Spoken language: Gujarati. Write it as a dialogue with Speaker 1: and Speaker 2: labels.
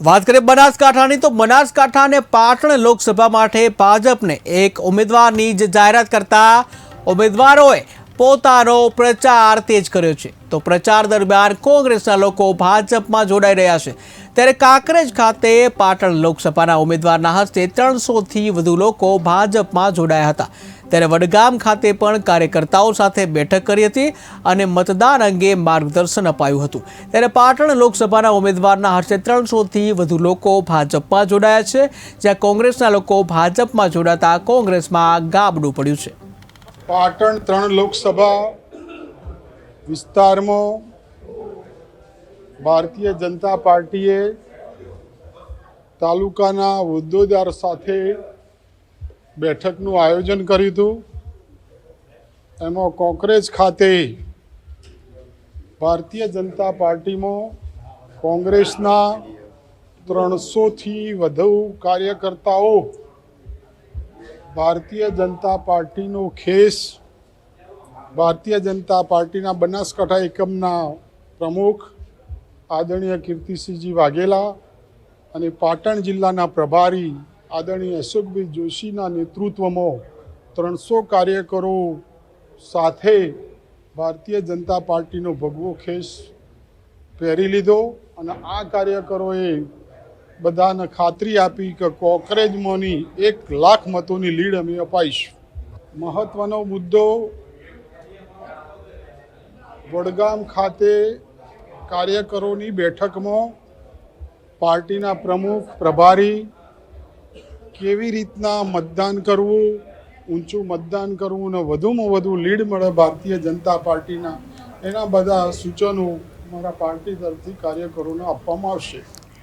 Speaker 1: વાત કરીએ બનાસકાંઠાની, તો બનાસકાંઠા અને પાટણ લોકસભા માટે ભાજપને એક ઉમેદવારની જ જાહેરાત કરતા ઉમેદવારોએ પોતાનો પ્રચાર તેજ કર્યો છે. તો પ્રચાર દરમિયાન કોંગ્રેસના લોકો ભાજપમાં જોડાઈ રહ્યા છે. ત્યારે કાંકરેજ ખાતે પાટણ લોકસભાના ઉમેદવારના હસ્તે ત્રણસોથી વધુ લોકો ભાજપમાં જોડાયા હતા. ત્યારે વડગામ ખાતે પણ કાર્યકર્તાઓ સાથે બેઠક કરી હતી અને મતદાન અંગે માર્ગદર્શન અપાયું હતું. ત્યારે પાટણ લોકસભાના ઉમેદવારના હસ્તે ત્રણસોથી વધુ લોકો ભાજપમાં જોડાયા છે. જ્યાં કોંગ્રેસના લોકો ભાજપમાં જોડાતા કોંગ્રેસમાં ગાબડું પડ્યું છે.
Speaker 2: પાટણ ત્રણ લોકસભા વિસ્તારમાં ભારતીય જનતા પાર્ટીએ તાલુકાના હોદ્દેદાર સાથે બેઠકનું આયોજન કર્યું હતું. એમાં કોંગ્રેસ ખાતે ભારતીય જનતા પાર્ટીમાં કોંગ્રેસના ત્રણસોથી વધુ કાર્યકર્તાઓ ભારતીય જનતા પાર્ટીનો ખેસ ભારતીય જનતા પાર્ટીના બનાસકાંઠા એકમના પ્રમુખ આદરણીય કીર્તિસિંહજી વાઘેલા અને પાટણ જિલ્લાના પ્રભારી આદરણીય અશોકભાઈ જોશીના નેતૃત્વમાં ત્રણસો કાર્યકરો સાથે ભારતીય જનતા પાર્ટીનો ભગવો ખેસ પહેરી લીધો અને આ કાર્યકરોએ બધાને ખાતરી આપી કે કોકરેજમાંની એક લાખ મતોની લીડ અમે અપાઈશું. મહત્વનો મુદ્દો વડગામ ખાતે કાર્યકરોની બેઠકમાં પાર્ટીના પ્રમુખ, પ્રભારી કેવી રીતના મતદાન કરવું, ઊંચું મતદાન કરવું અને વધુમાં વધુ લીડ મળે ભારતીય જનતા પાર્ટીના, એના બધા સૂચનો મારા પાર્ટી તરફથી કાર્યકરોને આપવામાં આવશે.